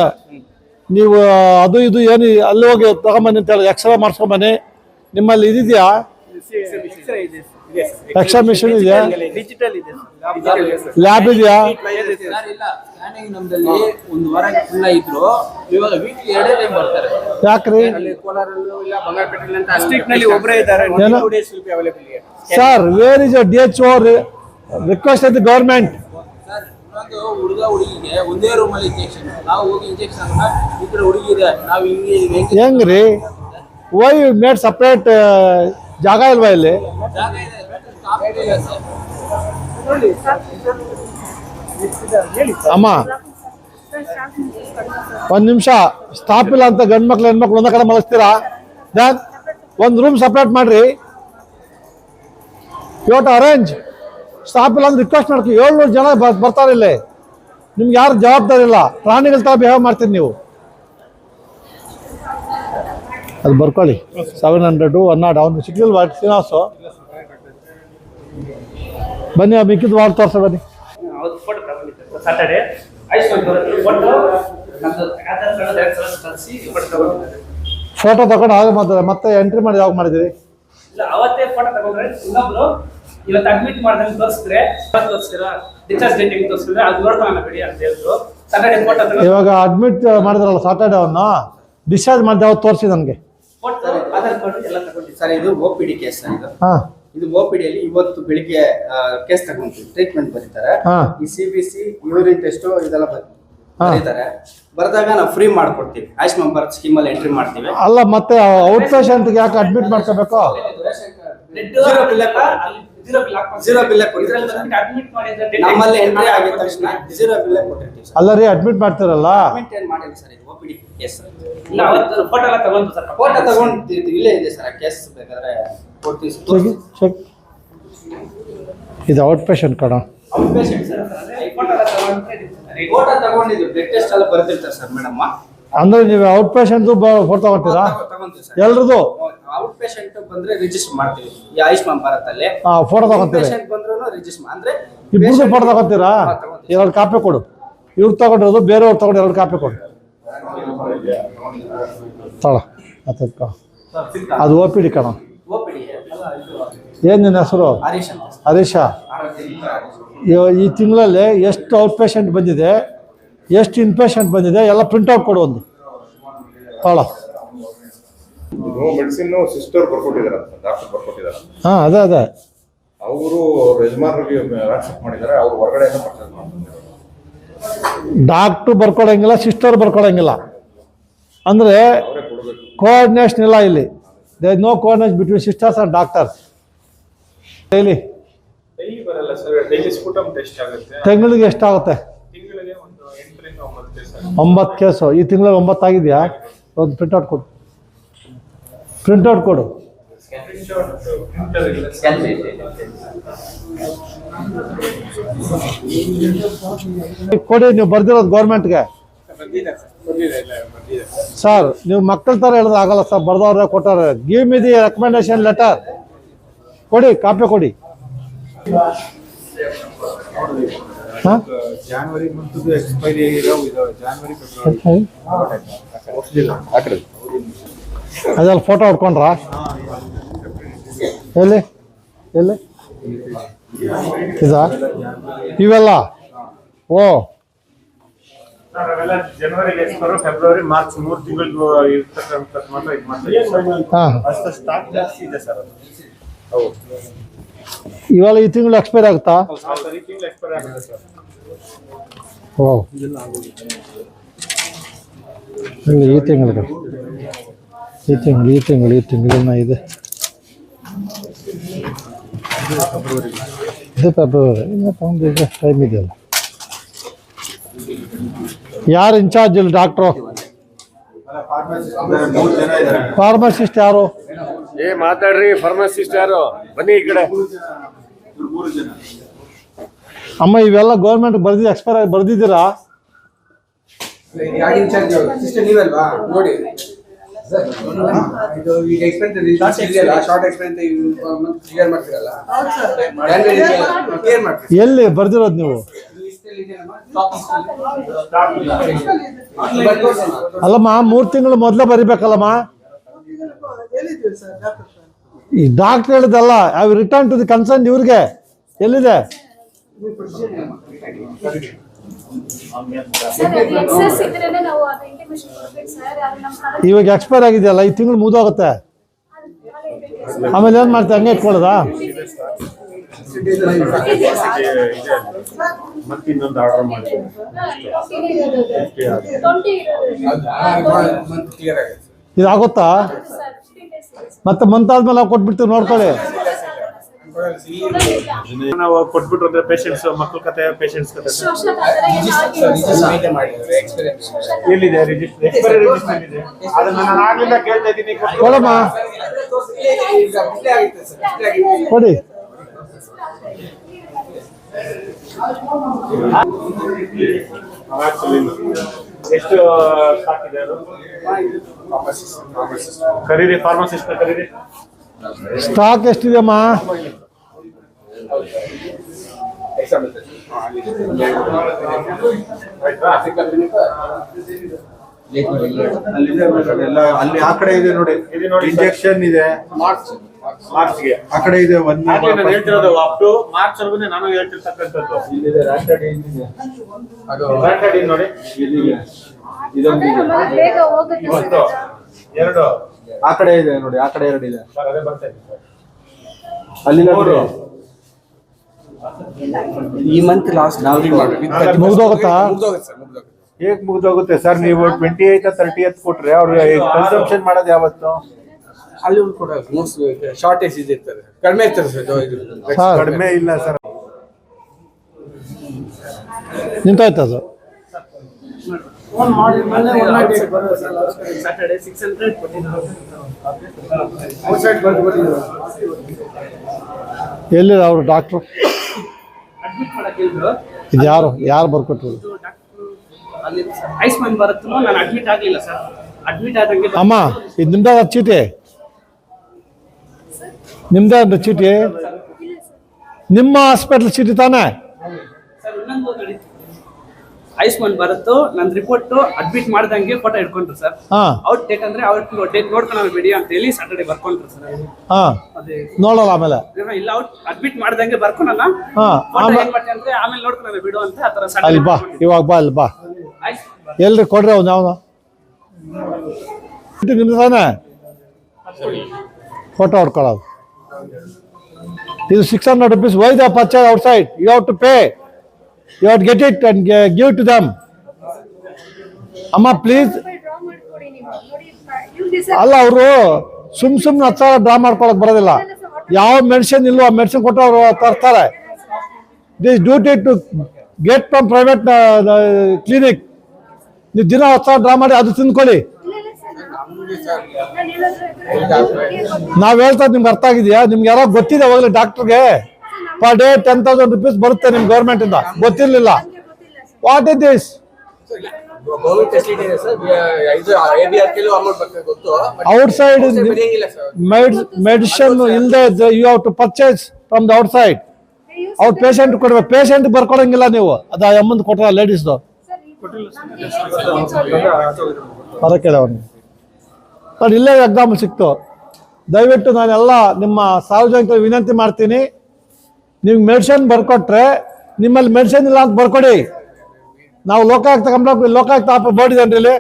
ನೀವು ಅದು ಇದು ಏನು ಅಲ್ಲಿ ಹೋಗಿ ತಗೊಂಬನ್ನಿ ಅಂತ ಹೇಳಿ ಎಕ್ಸ್ರೇ ಮಾಡಿಸ್ಕೊಂಬನ್ನಿ. ನಿಮ್ಮಲ್ಲಿ ಇದೆಯಾ? ಎಕ್ಸ್ರೇ ಮಿಷಿನ್ ಇದೆಯಾ? ಲ್ಯಾಬ್ ಇದೆಯಾ? ನಮ್ದಲ್ಲಿ ಒಂದು ವಾರ ಫುಲ್ ಇದ್ರು. ಇವಾಗ ವೀಕ್ಲಿ ಎರಡೇ ಟೈಮ್ ಬರ್ತಾರೆ. ಯಾಕ್ರಿ? ಅಲ್ಲಿ ಕೋಲಾರಲ್ಲೂ ಇಲ್ಲ ಬಂಗಾರಪೇಟೆಯಲ್ಲಿ ಅಂತ ಡಿಸ್ಟ್ರಿಕ್ಟ್ನಲ್ಲಿ ಒಬ್ಬರೇ ಇದ್ದಾರೆ. ಏನು? Two days will be available sir where is D H O request the government sir ಇನ್ನೊಂದು ಹುಡುಗ ಹುಡುಗಿಗೆ ಒಂದೇ ರೂಮಲ್ಲಿ ಇಂಜೆಕ್ಷನ್ ನಾವು ಹೋಗಿ ಇಂಜೆಕ್ಷನ್ ಈ ಕಡೆ ಹುಡುಗಿ ಇದೆ. ನಾವು ಹಿಂಗೆ ಹೆಂಗೆ ಹೆಂಗ್ರಿ? ವೈ ಮೇಡ್ ಸಪ್ರೇಟ್ ಜಾಗ ಇಲ್ವಾ ಇಲ್ಲಿ? ಜಾಗ ಇದೆ. ಸರ್ ಅಮ್ಮ. ಒಂದು ನಿಮಿಷ. ಸ್ಟಾಪ್ ಇಲ್ಲ ಅಂತ ಗಂಡು ಮಕ್ಳು, ಹೆಣ್ಮಕ್ಳು ಒಂದ ಕಡೆ ಮಲಗಿಸ್ತೀರಾ? ದೆನ್ ಒಂದು ರೂಮ್ ಸಪ್ರೇಟ್ ಮಾಡ್ರಿ. ಯೋಟ್ ಅರೇಂಜ್ ಸ್ಟಾಪ್ ಇಲ್ಲ ಅಂದ್ರೆ ರಿಕ್ವೆಸ್ಟ್ ಮಾಡ್ತೀವಿ. ಏಳ್ನೂರು ಜನ ಬರ್ತಾರೆ ಇಲ್ಲಿ. ನಿಮ್ಗೆ ಯಾರು ಜವಾಬ್ದಾರಿ ಇಲ್ಲ. ಪ್ರಾಣಿಗಳ ತರ ಬಿಹೇವ್ ಮಾಡ್ತೀರಿ ನೀವು. ಅದು ಬರ್ಕೊಳ್ಳಿ. ಸೆವೆನ್ ಹಂಡ್ರೆಡು ಒನ್ ನಾಟ್ ಅವ್ನು ಸಿಗ್ಲಿಲ್ವಾ? ಶ್ರೀನಿವಾಸು? ಬನ್ನಿ ಆ ಮಿಕ್ಕಿದ ವಾರ್ಡ್ ತೋರ್ಸ ಬನ್ನಿ. ಅವ್ರು ಫೋಟೋ ತಗೊಂಡಿದ್ದೆ. ಸಾಟರ್ಡೆ ಫೋಟೋ ನಂದು ಆಧಾರ್ ಕಾರ್ಡ್ ಎರಡು ಸಲ ತರಿಸಿ ಫೋಟೋ ತಗೊಂಡು ಆಗ ಮತ್ತೆ ಮತ್ತೆ ಎಂಟ್ರಿ ಮಾಡಿ ಯಾವಾಗ ಮಾಡಿದಿರಿ ಇಲ್ಲ ಅವತ್ತೇ ಫೋಟೋ ತಗೊಂಡ್ರೆ ಇನ್ನೊಬ್ರು ಇವತ್ತು ಅಡ್ಮಿಟ್ ಮಾಡ್ದಂಗೆ ತೋರಿಸಿದ್ರೆ ಇವತ್ತು ತೋರಿಸ್ತೀರಾ? ಡಿಸ್ಚಾರ್ಜ್ ಡೇಟ್ ಹೆಂಗೆ ತೋರಿಸಿದ್ರೆ ಅದು ನೋಡ್ತಾನ ಬಿಡಿ ಅಂತ ಹೇಳಿದ್ರು. ಸಾಟರ್ಡೆ ಫೋಟೋ ತಗೊಂಡು ಇವಾಗ ಅಡ್ಮಿಟ್ ಮಾಡಿದ್ರಲ್ಲ ಸಾಟರ್ಡೆ ಅವನ್ನ? ಡಿಸ್ಚಾರ್ಜ್ ಮಾಡಿದ ಅವಾಗ ತೋರಿಸಿ ನನಗೆ. ಫೋಟೋ ಆಧಾರ್ ಕಾರ್ಡ್ ಎಲ್ಲ ತಗೊಂಡಿದ್ದೆ. ಸರ್ ಇದು O P D case sir ಇದು. ಹಾಂ. ಇದು ಓಪಿಡಿಯಲ್ಲಿ ಇವತ್ತು ಬೆಳಿಗ್ಗೆ ಕೇಸ್ ತಗೊಂತೀವಿ ಟ್ರೀಟ್ಮೆಂಟ್ ಬರೀತಾರೆ. ಹಾ. ಈ C B C urine test ಇದೆಲ್ಲ ಬರ್- ಹಾ. ಬರೀತಾರೆ. ಬರೆದಾಗ ನಾವು ಫ್ರೀ ಮಾಡ್ಕೊಡ್ತೀವಿ. ಆಯುಷ್ಮಾನ್ ಭಾರತ್ ಸ್ಕೀಮಲ್ಲಿ ಎಂಟ್ರಿ ಮಾಡ್ತೀವಿ. ಅಲ್ಲ ಮತ್ತೆ ಔಟ್ ಪೇಷಂಟ್ಗೆ ಯಾಕೆ ಅಡ್ಮಿಟ್ ಮಾಡ್ಕೋಬೇಕು? ಅಲ್ಲ ರೀ ಅಡ್ಮಿಟ್ ಮಾಡ್ತಾರಲ್ಲ? ಪೇಮೆಂಟ್ ಏನು ಮಾಡಿಲ್ಲ ಸರ್ ಇದು ಒ ಪಿ ಡಿ ಕೇಸ್ ಇಲ್ಲ ಅವತ್ತು ಫೋಟೋ ಎಲ್ಲ ತಗೊಂಡು ಸರ್. ಫೋಟೋ ತಗೊಂಡು ಇಲ್ಲೇ ಇದೆ ಸರ್ ಕೇಸ್ ಬೇಕಾದ್ರೆ ಇದು ಔಟ್ ಪೇಷಂಟ್ ಕಣ. Outpatient sir. ಫೋಟೋ ತಗೊಂಡಿದ್ದೀವಿ ತಗೊಂಡ್ರೆ ಫೋಟೋ ತಗೊಂಡಿದ್ದು ಬ್ಲಡ್ ಟೆಸ್ಟ್ ಎಲ್ಲ ಬರ್ತಿರ್ತಾರೆ ಸರ್ ಮೇಡಮ್ ಅಂದ್ರೆ ನೀವು ಔಟ್ ಪೇಷಂಟ್ ಫೋಟೋ ತಗೊಂತೀರಾ ಎಲ್ರದು ಎಲ್ರದ್ದು? ಔಟ್ ಪೇಷಂಟ್ ಬಂದ್ರೆ ರಿಜಿಸ್ಟರ್ ಮಾಡ್ತೀವಿ. ಈ ಆಯುಷ್ಮಾನ್ ಭಾರತ್ ಅಲ್ಲಿ ಫೋಟೋ ತಗೊಂತೀರಿ. ಪೇಷಂಟ್ ಬಂದ್ರೂ ರಿಜಿಸ್ಟರ್ ಅಂದ್ರೆ ಇಬ್ಬರು ಫೋಟೋ ತಗೊಂತೀರಾ. ಎರಡು ಕಾಪಿ ಕೊಡು. ಇವ್ರು ತಗೊಂಡಿರೋದು ಬೇರೆಯವ್ರು ತಗೊಂಡು ಎರಡು ಕಾಪಿ ಕೊಡು. ತಗೊಳ ಆತಕ್ಕ ಅದು ಓ ಪಿ ಡಿ ಕಣ. ಏನ್ ನಿನ್ನ ಹೆಸರು. ಹರೀಶ ಈ ತಿಂಗಳಲ್ಲಿ ಎಷ್ಟು ಔಟ್ ಪೇಷಂಟ್ ಬಂದಿದೆ? ಎಷ್ಟು ಇನ್ ಪೇಷಂಟ್ ಬಂದಿದೆ ಎಲ್ಲ ಪ್ರಿಂಟ್ಔಟ್ ಕೊಡು ಒಂದು. ಭಾಳ ಮೆಡಿಸಿನ್ ಸಿಸ್ಟರ್ ಹಾಂ ಅದೇ ಅದೇ. ಅವರು ಡಾಕ್ಟ್ರು ಬರ್ಕೊಳಂಗಿಲ್ಲ ಸಿಸ್ಟರ್ ಬರ್ಕೊಳಂಗಿಲ್ಲ ಅಂದರೆ ಕೋಆರ್ಡಿನೇಷನ್ ಇಲ್ಲ ಇಲ್ಲಿ. They no coordination between sisters and doctors daily daily ಬರಲ್ಲ ಸರ್ ಡೈಲಿ ಸ್ಫುಟಮ್ ಟೆಸ್ಟ್ ಆಗುತ್ತೆ. ತಿಂಗಳಿಗೆ ಎಷ್ಟಾಗುತ್ತೆ? ಒಂಬತ್ತು ಕೇಸು. ಈ ತಿಂಗಳ ಒಂಬತ್ತಾಗಿದೆಯಾ ಒಂದು ಪ್ರಿಂಟೌಟ್ ಕೊಡು. ಪ್ರಿಂಟೌಟ್ ಕೊಡು. ಕೊಡಿ, ನೀವು ಬರ್ದಿರೋದು ಗೌರ್ಮೆಂಟ್ಗೆ ಸರ್ ನೀವು ಮಕ್ಕಳ ಥರ ಹೇಳಿದ್ರೆ ಆಗಲ್ಲ ಸರ್ ಬರ್ದವ್ರೆ ಕೊಟ್ಟವ್ರೆ give me the recommendation letter ಕೊಡಿ ಕಾಪಿ ಕೊಡಿ. ಜಾನ್ವರಿ ಮಂತ್ ಎಕ್ಸ್ಪೈರಿ ಆಗಿರೋ ಜಾನ್ವರಿ ಫೆಬ್ರವರಿ ಅದೆಲ್ಲ ಫೋಟೋ ಹೊಡ್ಕೊಂಡ್ರಾ? ಎಲ್ಲಿ? ಎಲ್ಲಿ? ಇದಾ? ಇವೆಲ್ಲ? ಓ. ಫೆಬ್ರವರಿ ಮಾರ್ಚ್ ಮೂರು ತಿಂಗಳು ಇವಾಗ ಈ ತಿಂಗಳು ಎಕ್ಸ್ಪೈರ್ ಆಗುತ್ತಾ? ಸರ್ ಈ ತಿಂಗಳು ಎಕ್ಸ್ಪೈರ್ ಆಗುತ್ತೆ ಸರ್ ಓ ಇಲ್ಲಿ ಈ ತಿಂಗಳು ಈ ತಿಂಗಳು ಈ ತಿಂಗಳು ಈ ತಿಂಗಳಿನ ಇದೆ ಇದು ಫೆಬ್ರವರಿ ಇನ್ನು ತಗೊಂಡಿದ್ರೆ ಟೈಮ್ ಇದೆಯಲ್ಲ ಯಾರು ಇನ್ಚಾರ್ಜ್ ಇಲ್ಲಿ ಡಾಕ್ಟ್ರು ಮೂರು ಜನ ಇದ್ದಾರೆ ಫಾರ್ಮಸಿಸ್ಟ್ ಯಾರು ಏ ಮಾತಾಡ್ರಿ ಫಾರ್ಮಸಿಸ್ಟ್ ಯಾರು? ಬನ್ನಿ ಈ ಕಡೆ. ಮೂರು ಜನ ಅಮ್ಮ ಇವೆಲ್ಲ ಗೌರ್ಮೆಂಟ್ ಬರ್ದಿದ್ದು ಎಕ್ಸ್ಪೈರ್ ಆಗಿ ಬರ್ದಿದ್ದೀರಾ? ಯಾರು ಇನ್ಚಾರ್ಜ್ ಸಿಸ್ಟರ್ ನೀವಲ್ವಾ? ನೋಡಿ. ಇದು ಈಗ ಎಕ್ಸ್ಪೆನ್ಸ್ ಇದೆಯಲ್ಲ ಶಾರ್ಟ್ ಎಕ್ಸ್ಪೆನ್ಸ್ ಕ್ಲಿಯರ್ ಮಾಡ್ತೀರಲ್ಲ? ಕ್ಲಿಯರ್ ಮಾಡ್ತೀರಿ? ಎಲ್ಲಿ ಬರ್ದಿರೋದು ನೀವು? ಅಲ್ಲಮ್ಮ ಮೂರು ತಿಂಗಳು ಮೊದಲೇ ಬರಿಬೇಕಲ್ಲಮ್ಮ? ಈ ಡಾಕ್ಟರ್ ಹೇಳಿದಲ್ಲ I return to the concern ಇವ್ರಿಗೆ. ಎಲ್ಲಿದೆ? ಇವಾಗ ಎಕ್ಸ್ಪೈರ್ ಆಗಿದೆಯಲ್ಲ ಈ ತಿಂಗಳು ಮುದೋಗುತ್ತೆ? ಆಮೇಲೆ ಏನು ಮಾಡ್ತಾರೆ ಹಂಗೆ ಇಟ್ಕೊಳ್ಳೋದಾ? ಇದಾಗುತ್ತಾ? ಸರ್ ಮತ್ತೆ ಮಂತಾದ್ಮೇಲೆ ನಾವು ಕೊಟ್ಬಿಡ್ತೀವಿ ನೋಡ್ಕೊಳ್ಳಿ. ನಾವು ಕೊಟ್ಬಿಟ್ರು ಅಂದ್ರೆ ಪೇಷಂಟ್ಸ್ ಮಕ್ಕಳ ಕತೆ ಪೇಷಂಟ್ಸ್ ಕತೆ. ಎಲ್ಲಿದೆ ರಿಜಿಸ್ಟರ್ ಎಕ್ಸ್ಪೈರಿ ರಿಜಿಸ್ಟರ್ ಇದೆ ಅದನ್ನ ನಾನು ಆಗ್ಲಿಂದ ಕೇಳ್ತಾ ಇದ್ದೀನಿ. ಕೊಡಮ್ಮ. ಕೊಡಿ. ಎಷ್ಟು ಸ್ಟಾಕ್ ಇದೆ ಅದು? ಕರೀರಿ ಫಾರ್ಮಸಿಸ್ಟ್ ಕರೀರಿ ಸ್ಟಾಕ್ ಎಷ್ಟಿದೆಯಮ್ಮ? ಆಯ್ತಾ ಎಲ್ಲ ಅಲ್ಲಿ ಆ ಕಡೆ ಇದೆ ನೋಡಿ. ಇದು ನೋಡಿ ಇಂಜೆಕ್ಷನ್ ಇದೆ. ಮಾರ್ಚ್ಗೆ. ಆ ಕಡೆ ಇದೆ ಒಂದು ನಾನು ಹೇಳ್ತಿರೋದು ಅಪ್ ಟು ಮಾರ್ಚ್ ಅಲ್ಲಿ ನಾನು ಹೇಳ್ತಿರ್ತಕ್ಕಂಥದ್ದು. Branded ಇನ್ ನೋಡಿ. ಅದು ನಮ್ಮಲ್ಲಿ ಬೇಗ ಹೋಗುತ್ತೆ ಇವತ್ತು ಸರ್ ಎರಡು. ಆ ಕಡೆ ಇದೆ ನೋಡಿ ಆ ಕಡೆ ಎರಡು ಇದೆ. Sir sir. ಈ ಮಂತ್ ಲಾಸ್ಟ್ ಮುಗ್ದೋಗುತ್ತಾ? ಹೇಗ್ ಮುಗ್ದೋಗುತ್ತೆ ಸರ್ ನೀವು ಟ್ವೆಂಟಿ ಏತ್ ತರ್ಟಿ ಏತ್ ಕೊಟ್ರೆ ಅವ್ರು ಕನ್ಸಂಪ್ಷನ್ ಮಾಡೋದು ಯಾವತ್ತು? ಅಲ್ಲಿ ಒಂದು ಕೂಡ ಮೋಸ್ಟ್ ಶಾರ್ಟೇಜ್ ಇದಿರ್ತದೆ ಕಡಿಮೆ ಇರ್ತದೆ ಸರ್ ಸರ್. ಕಡಿಮೆ ಇಲ್ಲ ಸರ್. ನಿಂತೋಯ್ತು ಅದು? ಸರ್. ಅವರು ಡಾಕ್ಟ್ರು ಇದು ಯಾರು? ಯಾರು ಬರ್ಕೊಟ್ರು? ಡಾಕ್ಟ್ರು ಅಲ್ಲಿ ಆಯುಷ್ಮಾನ್ ಭಾರತ್ ನಾನು ಅಡ್ಮಿಟ್ ಆಗಲಿಲ್ಲ ಸರ್. ಅಡ್ಮಿಟ್ ಆದಂಗೆ ಅಮ್ಮ ಇದು ನಿಮ್ದ ಚೀಟಿ? ನಿಮ್ದ ಚೀಟಿ? ನಿಮ್ಮ ಹಾಸ್ಪಿಟ್ಲ್ ಚೀಟಿ ತಾನೇ? ಸರ್ ಇನ್ನೊಂದು ನಡೀತು ಆಯುಷ್ಮಾನ್ ಭಾರತ್ ನನ್ನ ರಿಪೋರ್ಟ್ ಅಡ್ಮಿಟ್ ಮಾಡ್ದಂಗೆ ಫೋಟೋ ಇಟ್ಕೊಂಡ್ರು ಸರ್. ಹಾಂ. ಔಟ್ ಡೇಟ್ ಅಂದ್ರೆ ಔಟ್ ಡೇಟ್ ನೋಡ್ಕೊಂಡು ಬಿಡಿ ಅಂತ ಹೇಳಿ ಸಾಟರ್ಡೆ ಬರ್ಕೊಂಡ್ರು ಸರ್. ಹಾಂ. ಅದೇ. ನೋಡಲ್ಲ ಆಮೇಲೆ. ಏನೋ ಇಲ್ಲ ಔಟ್ ಅಡ್ಮಿಟ್ ಮಾಡ್ದಂಗೆ ಬರ್ಕೊಳಲ್ಲ. ಹಾ, ಫೋಟೋ ಆಮೇಲೆ- ಏನ್ ಮಾಡ್ತೀನಿ ಅಂದ್ರೆ ಆಮೇಲೆ ನೋಡ್ಕೊಂಡು ಬಿಡು ಅಂತ ಆ ತರ ಅಲ್ಲಿ ಸಾಟರ್ಡೆ ಬಾ ಇವಾಗ ಬಾ ಅಲ್ಲಿ ಬಾ. ಎಲ್ರಿ ಕೊಡ್ರಿ ಅವ್ನು ಯಾವನು ನಿಮ್ದು ತಾನೇ? ಫೋಟೋ ಹೊಡ್ಕೊಳ್ಳೋದು ಇದು six hundred rupees why the purchase outside you have to pay you have get it and give to them ಅಮ್ಮ ಪ್ಲೀಸ್ ಅಲ್ಲ, ಅವರು ಸುಮ್ ಸುಮ್ನೆ ಹತ್ತು ಸಾವಿರ ಡ್ರಾ ಮಾಡ್ಕೊಳಕ್ ಬರೋದಿಲ್ಲ. ಯಾವ ಮೆಡಿಸಿನ್ ಇಲ್ವೋ ಆ ಮೆಡಿಸಿನ್ ಕೊಟ್ಟು ಅವರು ತರ್ತಾರೆ. This duty to get from private clinic ನೀವು ದಿನ ಹತ್ತು ಸಾವಿರ ಡ್ರಾ ಮಾಡಿ ಅದು ತಿಂದ್ಕೊಳ್ಳಿ. ನಾವು ಹೇಳ್ತಾ ನಿಮ್ಗೆ ಅರ್ಥ ಆಗಿದೆಯಾ? ನಿಮ್ಗೆ ಯಾರೋ ಗೊತ್ತಿದೆ ಹೋಗ್ಲಿ ಡಾಕ್ಟರ್ಗೆ. Per day ten thousand rupees ಬರುತ್ತೆ ನಿಮ್ ಗೌರ್ಮೆಂಟ್ ಇಂದ. ಗೊತ್ತಿರ್ಲಿಲ್ಲ. What is this outside medicine ಇಲ್ಲದೆ you have to purchase from the outside They use ಅವ್ರ ಪೇಷಂಟ್ ಕೊಡ್ಬೇಕು. ಪೇಷಂಟ್ ಬರ್ಕೊಡಂಗಿಲ್ಲ ನೀವು. ಅದ ಅಮ್ಮಂದು ಕೊಟ್ರ ಲೇಡೀಸ್ದು ಸರ್, ನೋಡಿ ಇಲ್ಲೇ ಎಕ್ಸಾಮ್ ಸಿಕ್ತು. ದಯವಿಟ್ಟು ನಾನೆಲ್ಲ ನಿಮ್ಮ ಸಾರ್ವಜನಿಕರು ವಿನಂತಿ ಮಾಡ್ತೀನಿ. ನಿಮ್ಗೆ ಮೆಡಿಸಿನ್ ಬರ್ಕೊಟ್ರೆ ನಿಮ್ಮಲ್ಲಿ ಮೆಡಿಸಿನ್ ಇಲ್ಲ ಅಂತ ಬರ್ಕೊಡಿ. ನಾವು ಲೋಕಾಯುಕ್ತ ಕಂಪ್ಲೇಂಟ್ ಲೋಕಾಯುಕ್ತ ಆಪ ಬೋರ್ಡ್ ಇದೆ ಇಲ್ಲಿ?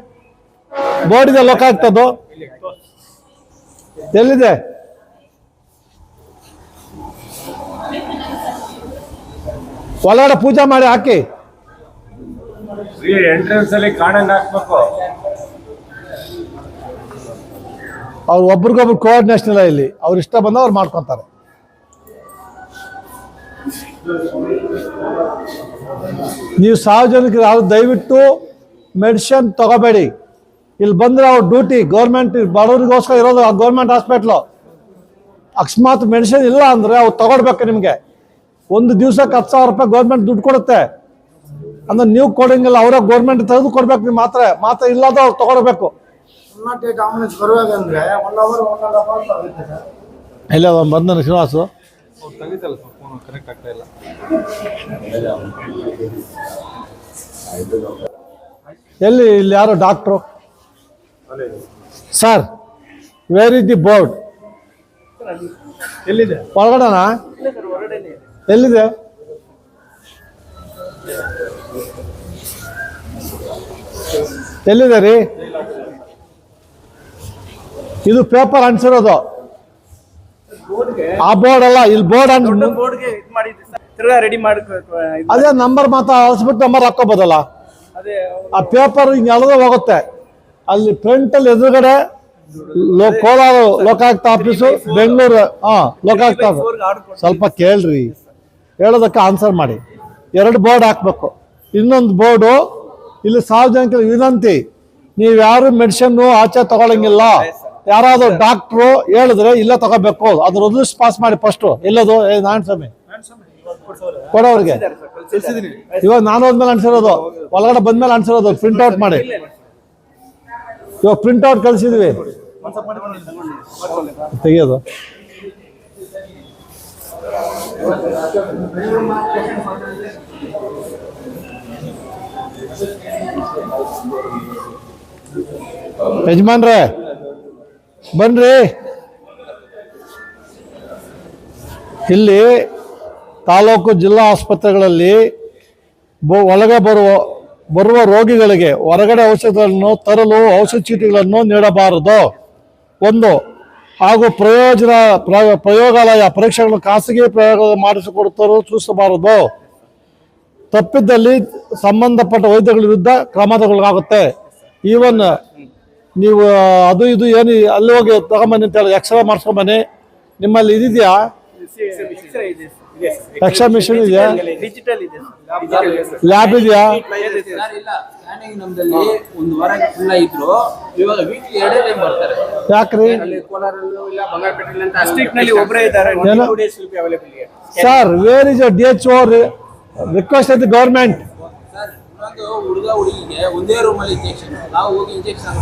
ಬೋರ್ಡ್ ಇದೆ ಲೋಕಾಯುಕ್ತದ್ದು ಎಲ್ಲಿದೆ? ಒಳಗಡೆ ಪೂಜೆ ಮಾಡಿ ಹಾಕಿ. ಎಂಟ್ರೆನ್ಸ್ ಅಲ್ಲಿ ಕಾಣಂಗ್ ಹಾಕ್ಬೇಕು. ಅವ್ರು ಒಬ್ರಿಗೊಬ್ರು ಕೋಆರ್ಡಿನೇಷನ್ ಇಲ್ಲ ಇಲ್ಲಿ. ಅವ್ರು ಇಷ್ಟ ಬಂದ ಅವ್ರು ಮಾಡ್ಕೊತಾರೆ. ನೀವು ಸಾರ್ವಜನಿಕರು ಯಾರು ದಯವಿಟ್ಟು ಮೆಡಿಸಿನ್ ತಗೋಬೇಡಿ. ಇಲ್ಲಿ ಬಂದ್ರೆ ಅವ್ರ ಡ್ಯೂಟಿ ಗೌರ್ಮೆಂಟ್ ಬಡವರಿಗೋಸ್ಕರ ಇರೋದು ಆ ಗೌರ್ಮೆಂಟ್ ಹಾಸ್ಪಿಟ್ಲು ಅಕಸ್ಮಾತ್ ಮೆಡಿಸಿನ್ ಇಲ್ಲ ಅಂದ್ರೆ ಅವ್ರು ತಗೊಡ್ಬೇಕು ನಿಮಗೆ. ಒಂದು ದಿವ್ಸಕ್ಕೆ ಹತ್ತು ಸಾವಿರ ರೂಪಾಯಿ ಗೌರ್ಮೆಂಟ್ ದುಡ್ಡು ಕೊಡುತ್ತೆ. ಅಂದ್ರೆ ನೀವು ಕೊಡಂಗಿಲ್ಲ ಅವರೇ ಗೌರ್ಮೆಂಟ್ ತೆಗೆದು ಕೊಡ್ಬೇಕು ನೀವು ಮಾತ್ರ ಮಾತ್ರ ಇಲ್ಲದ ಅವ್ರು ತಗೊಳ್ಬೇಕು. ಇಲ್ಲ ಬಂದ ಏಟ್ ಆಂಬುಲೆನ್ಸ್ ಫೋನ್ ಅಂದ್ರೆ ಆಗ್ತಾ ಇಲ್ಲ. ಎಲ್ಲಿ ಇಲ್ಲಿ ಯಾರು doctor sir where is the board ಎಲ್ಲಿದೆ? ಒಳಗಡೆನಾ? ಎಲ್ಲಿದೆ? ಎಲ್ಲಿದೆ ರೀ? ಇದು ಪೇಪರ್ ಅಂಟಿಸಿರೋದು ಆ ಬೋರ್ಡ್ ಅಲ್ಲ ಇಲ್ಲಿ ಬೋರ್ಡ್ ಬೋರ್ಡ್ಗೆ ಇದು ಮಾಡಿದ್ವಿ ಸರ್. ತಿರ್ಗಾ ರೆಡಿ ಮಾಡ್ಕೊ ಅದೇ ನಂಬರ್ ಮಾತ್ರ ಅಳಿಸ್ಬಿಟ್ಟು ನಂಬರ್ ಹಾಕೋಬೋದಲ್ಲ ಅದೇ ಆ ಪೇಪರ್ ಹಿಂಗೆ ಎಳೆದು ಹೋಗುತ್ತೆ. ಅಲ್ಲಿ ಫ್ರಂಟಲ್ಲಿ ಎದುರುಗಡೆ ಲೋ ಕೋಲಾರ ಲೋಕಾಯುಕ್ತ ಆಫೀಸು ಬೆಂಗಳೂರು ಹಾ ಲೋಕಾಯುಕ್ತ ಸ್ವಲ್ಪ ಕೇಳ್ರಿ. ಹೇಳೋದಕ್ಕೆ ಆನ್ಸರ್ ಮಾಡಿ. ಎರಡು ಬೋರ್ಡ್ ಹಾಕ್ಬೇಕು. ಇನ್ನೊಂದು ಬೋರ್ಡು ಇಲ್ಲಿ ಸಾರ್ವಜನಿಕರ ವಿನಂತಿ. ನೀವು ಯಾರು ಮೆಡಿಸಿನ್ ಆಚೆ ತಗೊಳಂಗಿಲ್ಲ. ಯಾರಾದ್ರೂ ಡಾಕ್ಟ್ರು ಹೇಳಿದ್ರೆ ಇಲ್ಲೇ ತಗೋಬೇಕು. ಅದ್ರ ಲಿಸ್ಟ್ ಪಾಸ್ ಮಾಡಿ ಫಸ್ಟ್ ಎಲ್ಲದು? ಏ ನಾರಾಯಣ ಸ್ವಾಮಿ. ಕೊಡೋರಿಗೆ ಇವಾಗ ನಾನು ಹೋದ್ಮೇಲೆ ಅನ್ಸಿರೋದು. ಒಳಗಡೆ ಬಂದ್ಮೇಲೆ ಅನ್ಸಿರೋದು. ಪ್ರಿಂಟ್ ಔಟ್ ಮಾಡಿ. ಇವಾಗ ಪ್ರಿಂಟ್ ಔಟ್ ಕಳಿಸಿದ್ವಿ. ತೆಗಿಯೋದು. ಯಜಮಾನ್ರೆ. ಬನ್ರಿ. ಇಲ್ಲಿ ತಾಲೂಕು ಜಿಲ್ಲಾ ಆಸ್ಪತ್ರೆಗಳಲ್ಲಿ ಒಳಗೆ ಬರುವ ಬರುವ ರೋಗಿಗಳಿಗೆ ಹೊರಗಡೆ ಔಷಧಗಳನ್ನು ತರಲು ಔಷಧ ಚೀಟಿಗಳನ್ನು ನೀಡಬಾರದು. ಒಂದು, ಹಾಗೂ ಪ್ರಯೋಜನ ಪ್ರ- ಪ್ರಯೋಗಾಲಯ ಪರೀಕ್ಷೆಗಳನ್ನು ಖಾಸಗಿ ಪ್ರಯೋಗ ಮಾಡಿಸಿಕೊಡುತ್ತರೂ ಸೂಚಿಸಬಾರದು. ತಪ್ಪಿದ್ದಲ್ಲಿ ಸಂಬಂಧಪಟ್ಟ ವೈದ್ಯಗಳ ವಿರುದ್ಧ ಕ್ರಮ ಈವನ್ ನೀವು ಅದು ಇದು ಏನು ಅಲ್ಲಿ ಹೋಗಿ ತಗೊಂಬನ್ನಿ ಅಂತ ಹೇಳಿ ಎಕ್ಸ್ರೇ ಮಾಡಿಸ್ಕೊಂಬನ್ನಿ ನಿಮ್ಮಲ್ಲಿ ಇದೆಯಾ ಎಕ್ಸ್ರೇ ಮಿಷಿನ್ ಇದೆಯಾ? ಲ್ಯಾಬ್ ಇದೆಯಾ? ಯಾಕ್ರಿ? Sir where is D H O request government sir ಇನ್ನೊಂದು ಹುಡುಗ ಹುಡುಗಿಗೆ ಒಂದೇ ರೂಮಲ್ಲಿ ಇಂಜೆಕ್ಷನ್ ನಾವು ಹೋಗಿ ಇಂಜೆಕ್ಷನ್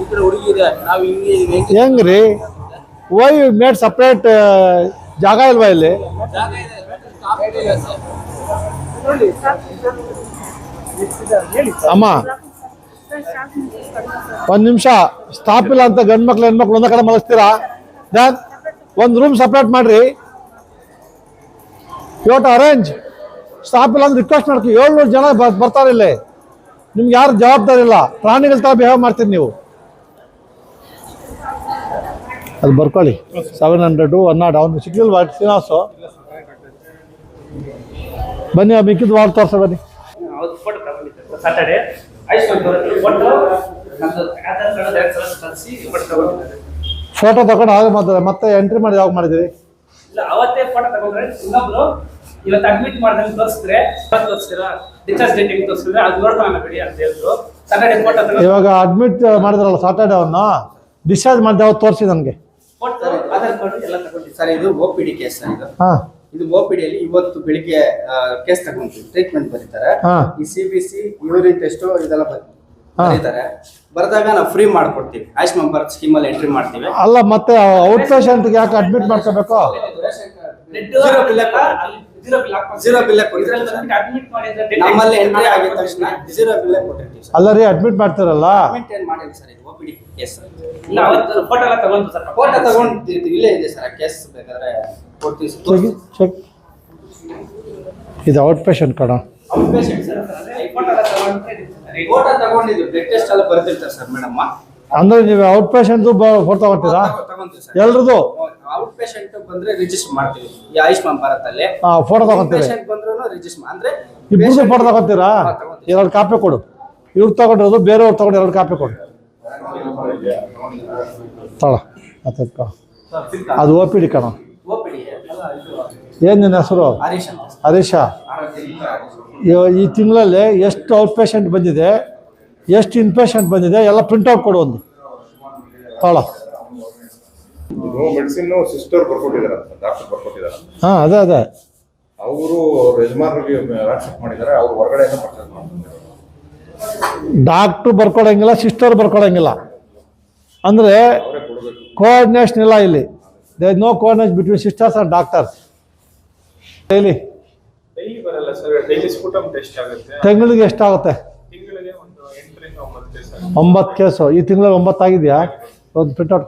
ಈ ಕಡೆ ಹುಡುಗಿ ಇದೆ ನಾವು ಹಿಂಗೆ ಹೆಂಗೆ ಹೆಂಗ್ರಿ? ವೈ ಮೇಡ್ ಸಪ್ರೇಟ್ ಜಾಗ ಇಲ್ವಾ ಇಲ್ಲಿ? ಜಾಗ ಇದೆ. ಸ್ಟಾಪ್ ಇಲ್ಲ ಸರ್. ಅಮ್ಮ ಒಂದು ನಿಮಿಷ. ಸ್ಟಾಪ್ ಇಲ್ಲ ಅಂತ ಗಂಡ್ ಮಕ್ಳು ಹೆಣ್ಮಕ್ಳು ಒಂದ ಕಡೆ ಮಲಗಿಸ್ತೀರಾ? ದೆನ್ ಒಂದ್ ರೂಮ್ ಸಪ್ರೇಟ್ ಮಾಡ್ರಿ. ಯೋಟ್ ಅರೇಂಜ್ ಸ್ಟಾಪ್ ಇಲ್ಲ ಅಂದ್ರೆ ರಿಕ್ವೆಸ್ಟ್ ಮಾಡ್ತೀವಿ. ಏಳ್ನೂರು ಜನ ಬರ್ತಾರೆ ಇಲ್ಲಿ. ನಿಮ್ಗೆ ಯಾರು ಜವಾಬ್ದಾರಿ ಇಲ್ಲ. ಪ್ರಾಣಿಗಳ ತರ ಬಿಹೇವ್ ಮಾಡ್ತೀರಿ ನೀವು. ಅದು ಬರ್ಕೊಳ್ಳಿ. ಸೆವೆನ್ ಹಂಡ್ರೆಡು ಒನ್ ನಾಟ್ ಅವ್ನು ಸಿಗ್ಲಿಲ್ವಾ? ಶ್ರೀನಿವಾಸು? ಬನ್ನಿ ಆ ಮಿಕ್ಕಿದ ವಾರ್ಡ್ ತೋರ್ಸ ಬನ್ನಿ. ಫೋಟೋ ತಗೊಂಡು ಆಗ ಮಾತ್ರ ಮತ್ತೆ ಎಂಟ್ರಿ ಮಾಡಿ ಯಾವಾಗ ಮಾಡಿದಿರಿ ಇವತ್ತು ಅಡ್ಮಿಟ್ ಮಾಡ್ದಂಗೆ ತೋರಿಸಿದ್ರೆ ತೋರಿಸ್ತೀರಾ ಡಿಸ್ಚಾರ್ಜ್ ಡೇಟ್ ಹೆಂಗೆ ತೋರಿಸಿದ್ರೆ? ಅದು ನೋಡ್ಕೊಳ್ಳೋಣ ಬಿಡಿ ಅಂತ ಹೇಳಿದ್ರು ಸಾಟರ್ಡೆ ಫೋಟೋ ತಗೊಂಡು ಇವಾಗ ಅಡ್ಮಿಟ್ ಮಾಡಿದ್ರಲ್ಲ ಸಾಟರ್ಡೆ ಅವನ್ನ ಡಿಸ್ಚಾರ್ಜ್ ಮಾಡಿದೆ ಅವ್ರು ತೋರಿಸಿ ನನಗೆ. ಫೋಟೋ ಆಧಾರ್ ಕಾರ್ಡ್ ಎಲ್ಲ ತಗೊಂಡಿದ್ದೆ. ಸರ್ ಇದು ಒ ಪಿ ಡಿ ಕೇಸ್ ಇದು. ಹಾಂ. ಇದು ಒ ಪಿ ಡಿಯಲ್ಲಿ ಇವತ್ತು ಬೆಳಿಗ್ಗೆ ಕೇಸ್ ತಗೊಂತೀವಿ ಟ್ರೀಟ್ಮೆಂಟ್ ಬರೀತಾರೆ. ಹಾ. ಈ C B C urine test ಇದೆಲ್ಲ ಬ- ಹಾ. ಬರೀತಾರೆ. ಬರೆದಾಗ ನಾವು ಫ್ರೀ ಮಾಡ್ಕೊಡ್ತೀವಿ. ಆಯುಷ್ಮಾನ್ ಭಾರತ್ ಸ್ಕೀಮಲ್ಲಿ ಎಂಟ್ರಿ ಮಾಡ್ತೀವಿ. ಅಲ್ಲ ಮತ್ತೆ ಔಟ್ ಪೇಷಂಟ್ಗೆ ಯಾಕೆ ಅಡ್ಮಿಟ್ ಮಾಡ್ಕೋಬೇಕು? ರೆಡ್ ಅಡ್ಮಿಟ್ ನಮ್ಮಲ್ಲಿ ಎಂಟ್ರಿ ಆಗಿದ ತಕ್ಷಣ ಝೀರೋ ಬಿಲ್ ಕೊಟ್ಟಿರ್ತೀವಿ ಸರ್. ಅಲ್ಲ ರೀ ಅಡ್ಮಿಟ್ ಮಾಡ್ತಾರಲ್ಲ? ಪೇಮೆಂಟ್ ಏನ್ ಮಾಡಿಲ್ಲ ಸರ್ ಇದು? ಓಪಿಡಿ ಎಸ್ ಸರ್ ಇಲ್ಲ ಅವತ್ತು ಫೋಟೋ ಎಲ್ಲ ತಗೊಂಡು ಸರ್. ಫೋಟೋ ತಗೊಂಡಿರ್ತೀವಿ ಇಲ್ಲೇ ಇದೆ ಸರ್ ಕೇಸ್ ಬೇಕಾದ್ರೆ ಕೊಡ್ತೀವಿ ಚೆಕ್ ಇದು ಔಟ್ ಪೇಷಂಟ್ ಕಣ. Outpatient sir. ಫೋಟೋ ಎಲ್ಲ ತಗೊಂಡ್ರೆ ಫೋಟೋ ತಗೊಂಡಿದ್ದು ಬ್ಲಡ್ ಟೆಸ್ಟ್ ಎಲ್ಲ ಬರ್ತಿರ್ತಾರೆ ಸರ್ ಮೇಡಮ್ ಅಂದ್ರೆ ನೀವು ಔಟ್ ಪೇಷಂಟ್ ಫೋಟೋ ತಗೊತೀರಾ ಎಲ್ರದು? ಎಲ್ರದ್ದು ಔಟ್ ಪೇಷಂಟ್ ಬಂದ್ರೆ ರಿಜಿಸ್ಟರ್ ಮಾಡ್ತೀವಿ. ಈ ಆಯುಷ್ಮಾನ್ ಭಾರತ್ ಅಲ್ಲಿ ಹಾಂ ಫೋಟೋ ತಗೊಂತೀರಿ. ಪೇಷಂಟ್ ಬಂದ್ರು ರಿಜಿಸ್ಟರ್ ಅಂದ್ರೆ ಇಬ್ಬರದು ಫೋಟೋ ತಗೋತೀರಾ. ಎರಡು ಕಾಪಿ ಕೊಡು. ಇವ್ರು ತಗೊಂಡಿರೋದು ಬೇರೆಯವ್ರು ತಗೊಂಡು ಎರಡು ಕಾಪಿ ಕೊಡು. ತಳ ಅದಕ್ಕೆ ಅದು ಓ ಪಿ ಡಿ ಕಣ. ಏನ್ ನಿನ್ನ ಹೆಸರು? ಹರೀಶ್ ಈ ತಿಂಗಳಲ್ಲಿ ಎಷ್ಟು ಔಟ್ ಪೇಷಂಟ್ ಬಂದಿದೆ? ಎಷ್ಟು ಇನ್ಫೆಕ್ಷನ್ ಬಂದಿದೆ ಎಲ್ಲ ಪ್ರಿಂಟ್ಔಟ್ ಕೊಡು ಒಂದು. ತಳ. ಮೆಡಿಸಿನ್ ಸಿಸ್ಟರ್ ಡಾಕ್ಟರ್ ಬರ್ಕೊಟ್ಟಿದ್ದಾರೆ ಹಾಂ ಅದೇ ಅದೇ. ಅವರು ಯಜಮಾನರಿಗೆ ವಾಟ್ಸಪ್ ಮಾಡಿದ್ದಾರೆ ಅವ್ರು ಹೊರಗಡೆಯಿಂದ ಪರ್ಚೇಸ್ ಮಾಡ್ತಾರೆ ಡಾಕ್ಟ್ರು ಬರ್ಕೊಳಂಗಿಲ್ಲ ಸಿಸ್ಟರ್ ಬರ್ಕೊಡಂಗಿಲ್ಲ. ಅಂದರೆ ಕೋಆರ್ಡಿನೇಷನ್ ಇಲ್ಲ ಇಲ್ಲಿ. They no coordination between sisters and doctors daily daily ಬರಲ್ಲ ಸರ್ ಡೈಲಿ ಸ್ಫುಟಮ್ ಟೆಸ್ಟ್ ಆಗುತ್ತೆ. ತಿಂಗಳಿಗೆ ಎಷ್ಟಾಗುತ್ತೆ? ಒಂಬತ್ತು ಕೇಸ್. ಈ ತಿಂಗಳಲ್ಲಿ ಒಂಬತ್ತಾಗಿದೆಯಾ? ಒಂದು ಪ್ರಿಂಟ್ಔಟ್ ಕೊಡು.